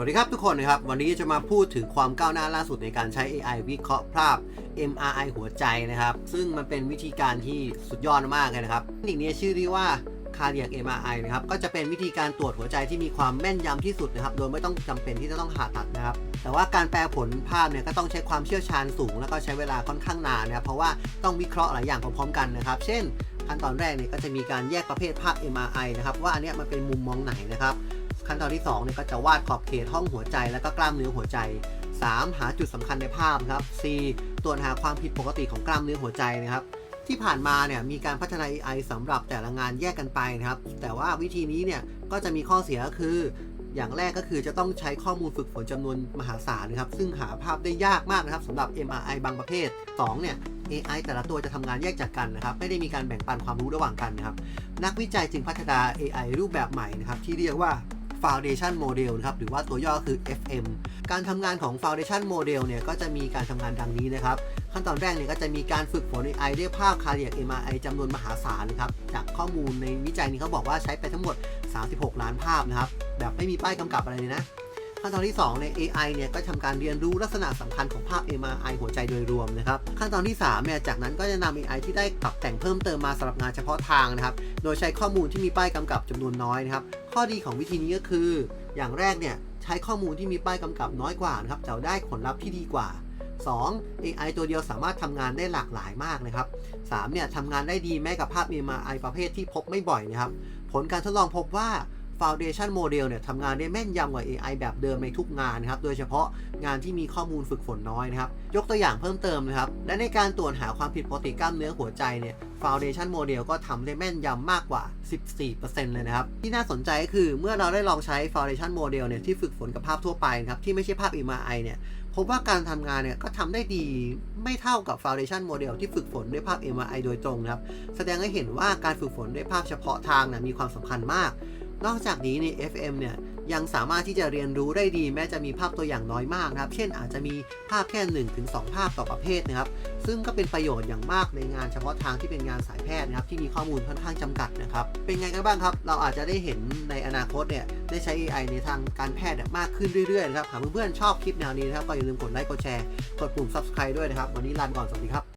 วัสดีครับทุกคนนะครับ วันนี้จะมาพูดถึงความก้าวหน้าล่าสุดในการใช้ AI วิเคราะห์ภาพ MRI หัวใจนะครับ ซึ่งมันเป็นวิธีการที่สุดยอดมากเลยนะครับเทคนิคนี้ชื่อที่ว่า cardiac MRI นะครับ ก็จะเป็นวิธีการตรวจหัวใจที่มีความแม่นยำที่สุดนะครับ โดยไม่ต้องจำเป็นที่จะต้องผ่าตัดนะครับ แต่ว่าการแปลผลภาพเนี่ยก็ต้องใช้ความเชี่ยวชาญสูง แล้วก็ใช้เวลาค่อนข้างนานนะครับ เพราะว่าต้องวิเคราะห์หลายอย่างพร้อมๆกันนะครับ เช่นขั้นตอนแรกเนี่ยก็จะมีการแยกประเภทภาพ MRI นะครับ ว่าอันเนี้ยมันเป็นมุมมองไหนนะครับ ขั้นตอนที่2เนี่ยก็จะวาดขอบเขตห้องหัวใจ แล้วก็กล้ามเนื้อหัวใจ 3. หาจุดสำคัญในภาพครับ 4. ตรวจหาความผิดปกติของกล้ามเนื้อหัวใจนะครับ ที่ผ่านมาเนี่ยมีการพัฒนา AI สำหรับแต่ละงานแยกกันไปนะครับ แต่ว่าวิธีนี้เนี่ยก็จะมีข้อเสียก็คือ อย่างแรกก็คือจะต้องใช้ข้อมูลฝึกฝนจำนวนมหาศาลนะครับ ซึ่งหาภาพได้ยากมากนะครับสำหรับ MRI บางประเภท 2 เนี่ย AI แต่ละตัวจะทำงานแยกจากกันนะครับ ไม่ได้มีการแบ่งปันความรู้ระหว่างกันนะครับ นักวิจัยจึงพัฒนา AI รูปแบบใหม่นะครับที่เรียกว่า Foundation Model นะครับหรือว่าตัวย่อคือ FM การทำงานของ Foundation Model เนี่ยก็จะมีการทำงานดังนี้นะครับ ขั้นตอนแรกเนี่ยก็จะมีการฝึกฝน AI ด้วยภาพ Cardiac MRI จำนวนมหาศาลนะครับจากข้อมูลในวิจัยนี้เขาบอกว่าใช้ไปทั้งหมด 36 ล้านภาพนะครับแบบไม่มีป้ายกำกับอะไรเลยนะ ขั้นตอนที่2ใน AI เนี่ยก็ทำการเรียนรู้ลักษณะสำคัญของภาพ MRI หัวใจโดยรวมนะครับขั้นตอนที่3เนี่ยจากนั้นก็จะนำ AI ที่ได้ปรับแต่งเพิ่มเติมมาสำหรับงานเฉพาะทางนะครับโดยใช้ข้อมูลที่มีป้ายกำกับจำนวนน้อยนะครับข้อดีของวิธีนี้ก็คือ อย่างแรกเนี่ยใช้ข้อมูลที่มีป้ายกำกับน้อยกว่านะครับแต่ได้ผลลัพธ์ที่ดีกว่า 2. AI ตัวเดียวสามารถทำงานได้หลากหลายมากนะครับ 3. เนี่ยทำงานได้ดีแม้กับภาพ MRI ประเภทที่พบไม่บ่อยนะครับ ผลการทดลองพบว่า Foundation Model เนี่ยทำงานได้แม่นยำกว่า AI แบบเดิมในทุกงานนะครับ โดยเฉพาะงานที่มีข้อมูลฝึกฝนน้อยนะครับ ยกตัวอย่างเพิ่มเติมนะครับ และในการตรวจหาความผิดปกติกล้ามเนื้อหัวใจเนี่ย Foundation Model ก็ทำได้แม่นยำมากกว่า 14%เลยนะครับ ที่น่าสนใจก็คือเมื่อเราได้ลองใช้ Foundation Model เนี่ยที่ฝึกฝนกับภาพทั่วไปนะครับที่ไม่ใช่ภาพ MRI เนี่ยพบว่าการทำงานเนี่ยก็ทำได้ดีไม่เท่ากับ Foundation Model ที่ฝึกฝนด้วยภาพ MRI โดยตรงนะครับ แสดงให้เห็นว่าการฝึกฝนด้วยภาพเฉพาะทางนะมีความสำคัญมาก นอกจากนี้ใน FM เนี่ยยังสามารถที่จะเรียนรู้ได้ดี แม้จะมีภาพตัวอย่างน้อยมากนะครับ เช่นอาจจะมีภาพแค่ 1-2 ภาพต่อประเภทนะครับ ซึ่งก็เป็นประโยชน์อย่างมากในงานเฉพาะทางที่เป็นงานสายแพทย์นะครับ ที่มีข้อมูลค่อนข้างจำกัดนะครับ เป็นไงกันบ้างครับ เราอาจจะได้เห็นในอนาคตเนี่ยได้ใช้ AI ในทางการแพทย์มากขึ้นเรื่อยๆนะครับหากเพื่อนๆชอบคลิปแนวนี้นะครับก็อย่าลืมกดไลค์กดแชร์กดปุ่ม subscribe ด้วยนะครับ วันนี้ลาไปก่อนสวัสดีครับ